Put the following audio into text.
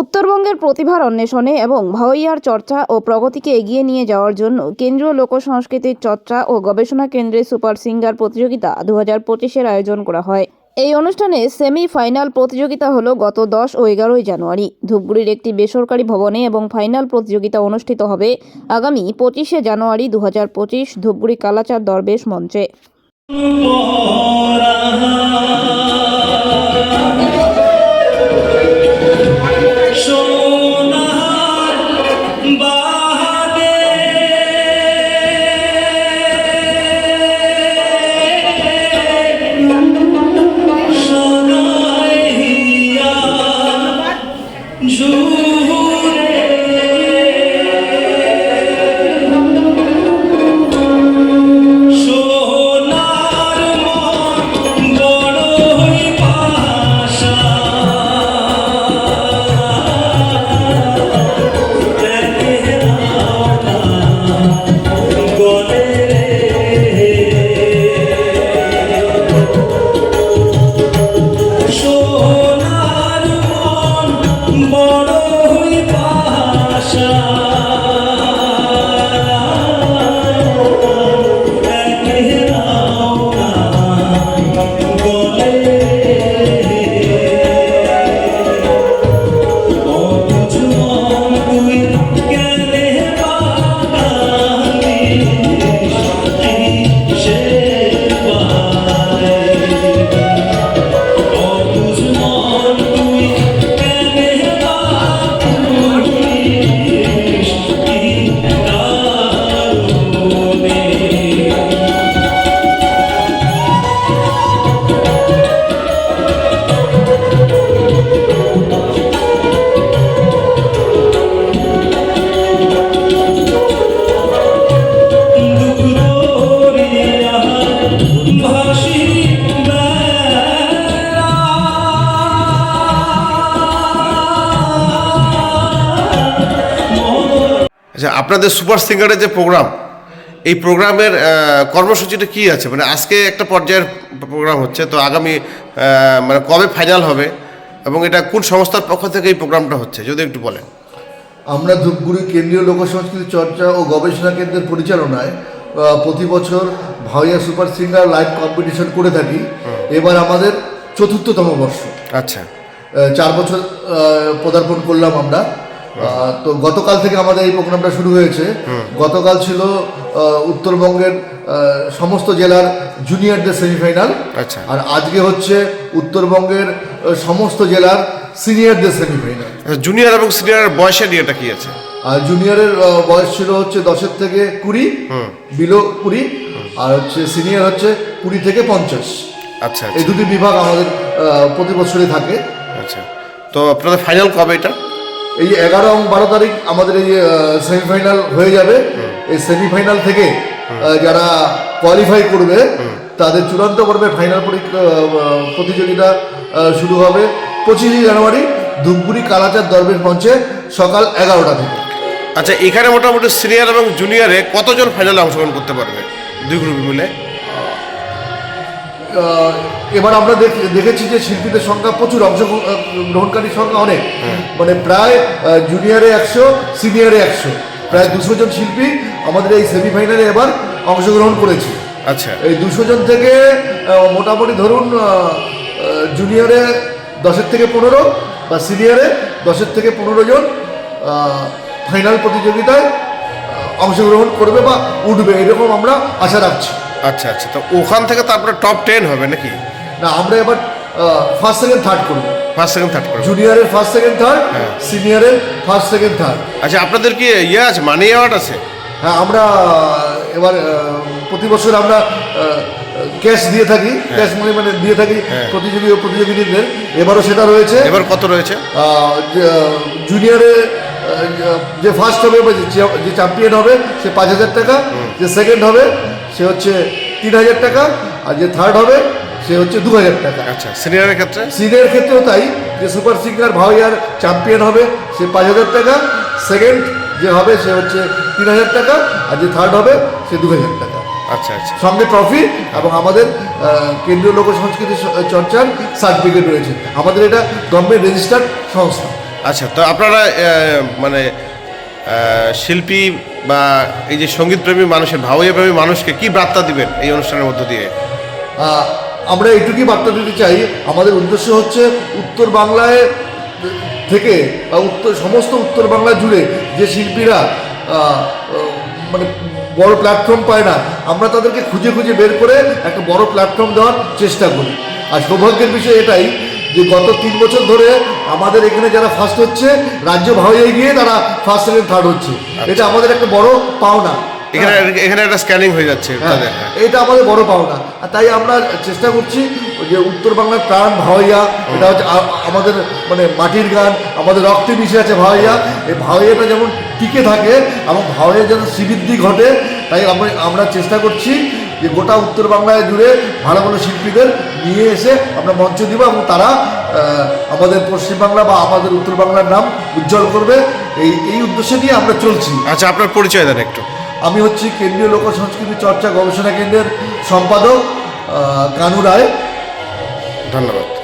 উত্তরবঙ্গের প্রতিভার অন্বেষণে এবং ভাওয়াইয়ার চর্চা ও প্রগতিকে এগিয়ে নিয়ে যাওয়ার জন্য কেন্দ্রীয় লোকসংস্কৃতির চর্চা ও গবেষণা কেন্দ্রে সুপার সিঙ্গার প্রতিযোগিতা দু হাজার পঁচিশের আয়োজন করা হয়। এই অনুষ্ঠানে সেমি ফাইনাল প্রতিযোগিতা হলো গত দশ ও এগারোই জানুয়ারি। ধূপগুড়ির একটি বেসরকারি ভবনে এবং ফাইনাল প্রতিযোগিতা অনুষ্ঠিত হবে আগামী পঁচিশে জানুয়ারি দু হাজার পঁচিশ ধূপগুড়ি কালাচার দরবেশ মঞ্চে। আচ্ছা আপনাদের সুপার সিঙ্গারের যে প্রোগ্রাম, এই প্রোগ্রামের কর্মসূচিটা কি আছে? মানে আজকে একটা পর্যায়ের প্রোগ্রাম হচ্ছে, তো আগামী মানে কবে ফাইনাল হবে এবং এটা কোন সংস্থার পক্ষ থেকে এই প্রোগ্রামটা হচ্ছে? যদি একটু বলেন। আমরা ধূপগুড়ি কেন্দ্রীয় লোকসংস্কৃতি চর্চা ও গবেষণা কেন্দ্রের পরিচালনায় প্রতি বছর ভাইয়া সুপার সিঙ্গার লাইভ কম্পিটিশন করে থাকি। এবার আমাদের চতুর্থতম বর্ষ। আচ্ছা। চার বছর পদার্পণ করলাম আমরা। তো গতকাল থেকে আমাদের এই প্রোগ্রামটা শুরু হয়েছে। গতকাল ছিল উত্তরবঙ্গের সমস্ত জেলার জুনিয়রদের সেমিফাইনাল আচ্ছা। আর আজকে হচ্ছে উত্তরবঙ্গের সমস্ত জেলার সিনিয়রদের সেমিফাইনাল জুনিয়র এবং সিনিয়রের বয়সের ইয়েটা কি আছে? আর জুনিয়রের বয়স ছিল হচ্ছে দশের থেকে কুড়ি বিলো কুড়ি আর হচ্ছে সিনিয়র হচ্ছে কুড়ি থেকে পঞ্চাশ। আচ্ছা এই আচ্ছা। দুটি বিভাগ আমাদের প্রতি বছরই থাকে। আচ্ছা। তো আপনাদের ফাইনাল কবে এটা? এই এগারো এবং বারো তারিখ আমাদের এই সেমিফাইনাল হয়ে যাবে। এই সেমিফাইনাল থেকে যারা কোয়ালিফাই করবে তাদের চূড়ান্ত পর্বে ফাইনাল পরীক্ষা প্রতিযোগিতা শুরু হবে পঁচিশে জানুয়ারি ধূপগুড়ি কালাচার দরবেশ মঞ্চে সকাল এগারোটা থেকে। আচ্ছা এখানে মোটামুটি সিনিয়র এবং জুনিয়রে কতজন ফাইনালে অংশগ্রহণ করতে পারবে? দুই গ্রুপ মিলে। এবার আমরা দেখ- দেখেছি যে শিল্পীদের সংখ্যা প্রচুর অংশগ্রহণকারীর সংখ্যা অনেক। মানে প্রায় জুনিয়রে একশো সিনিয়রে একশো। প্রায় দুশো জন শিল্পী আমাদের এই সেমিফাইনালে এবার অংশগ্রহণ করেছে। আচ্ছা। এই দুশো জন থেকে মোটামুটি ধরুন জুনিয়রে দশের থেকে পনেরো বা সিনিয়রে দশের থেকে পনেরো জন ফাইনাল প্রতিযোগিতায় অংশগ্রহণ করবে বা উঠবে এরকম আমরা আশা রাখছি। আচ্ছা আচ্ছা তো ওখান থেকে তারপরে টপ টেন হবে নাকি? না আমরা এবার ফার্স্ট সেকেন্ড থার্ড করব। ফার্স্ট সেকেন্ড থার্ড করবে। জুনিয়রের ফার্স্ট সেকেন্ড থার্ড সিনিয়রের ফার্স্ট সেকেন্ড থার্ড আচ্ছা আপনাদের কি ইয়ে আছে মানি অ্যাওয়ার্ড আছে? হ্যাঁ আমরা এবার প্রতি বছর আমরা ক্যাশ দিয়ে থাকি ক্যাশ মানি মানে দিয়ে থাকি প্রতিযোগী ও প্রতিযোগীদের এবারও সেটা রয়েছে। এবার কত রয়েছে? আহ, যে, ফার্স্ট হবে বা যে- চ্যাম্পিয়ন হবে সে পাঁচ হাজার টাকা যে সেকেন্ড হবে সে হচ্ছে তিন হাজার টাকা আর যে থার্ড হবে সে হচ্ছে দু হাজার টাকা। আচ্ছা সিনিয়রের ক্ষেত্রে? সিনিয়র ক্ষেত্রেও তাই যে সুপার সিঙ্গার ভাওয়ার চ্যাম্পিয়ন হবে সে পাঁচ হাজার টাকা সেকেন্ড যে হবে সে হচ্ছে তিন হাজার টাকা আর যে থার্ড হবে সে দু হাজার টাকা। আচ্ছা আচ্ছা। সঙ্গে ট্রফি এবং আমাদের কেন্দ্রীয় লোক সংস্কৃতি চর্চার সার্টিফিকেট রয়েছে। আমাদের এটা গভর্নমেন্ট রেজিস্টার্ড সংস্থা। আচ্ছা তো আপনারা মানে শিল্পী বা এই যে সঙ্গীতপ্রেমী মানুষের ভাওয়াইয়া প্রেমী মানুষকে কি বার্তা দিবেন এই অনুষ্ঠানের মধ্য দিয়ে? আমরা এইটুকুই বার্তা দিতে চাই। আমাদের উদ্দেশ্য হচ্ছে উত্তর বাংলায় থেকে বা উত্তর, সমস্ত উত্তর বাংলা জুড়ে যে শিল্পীরা মানে বড় প্ল্যাটফর্ম পায় না, আমরা তাদেরকে খুঁজে খুঁজে বের করে একটা বড় প্ল্যাটফর্ম দেওয়ার চেষ্টা করি। আর সৌভাগ্যের বিষয় এটাই যে গত তিন বছর ধরে আমাদের এখানে যারা ফার্স্ট হচ্ছে রাজ্য ভাওয়াই গিয়ে তারা ফার্স্ট সেকেন্ড থার্ড হচ্ছে। এটা আমাদের একটা বড় পাওনা। এখানে এখানে একটা স্ক্যানিং হয়ে যাচ্ছে হ্যাঁ, হ্যাঁ। এটা আমাদের বড় পাওনা। আর তাই আমরা চেষ্টা করছি যে উত্তর বাংলার প্রাণ ভাওয়াইয়া এটা হচ্ছে আমাদের মানে মাটির গান আমাদের রক্তে মিশে আছে ভাওয়াইয়া এই ভাওয়াইয়াটা যেমন টিকে থাকে এবং ভাওয়াইয়া যেন শ্রীবৃদ্ধি ঘটে তাই আমরা আমরা চেষ্টা করছি যে গোটা উত্তর বাংলায় জুড়ে ভালো ভালো শিল্পীদের নিয়ে এসে আমরা মঞ্চ দিব এবং তারা আমাদের পশ্চিমবাংলা বা আমাদের উত্তর বাংলার নাম উজ্জ্বল করবে। এই এই উদ্দেশ্য নিয়ে আমরা চলছি। আচ্ছা আপনার পরিচয় দেন একটু। আমি হচ্ছি কেন্দ্রীয় লোক সংস্কৃতি চর্চা গবেষণা কেন্দ্রের সম্পাদক কানু রায়। ধন্যবাদ।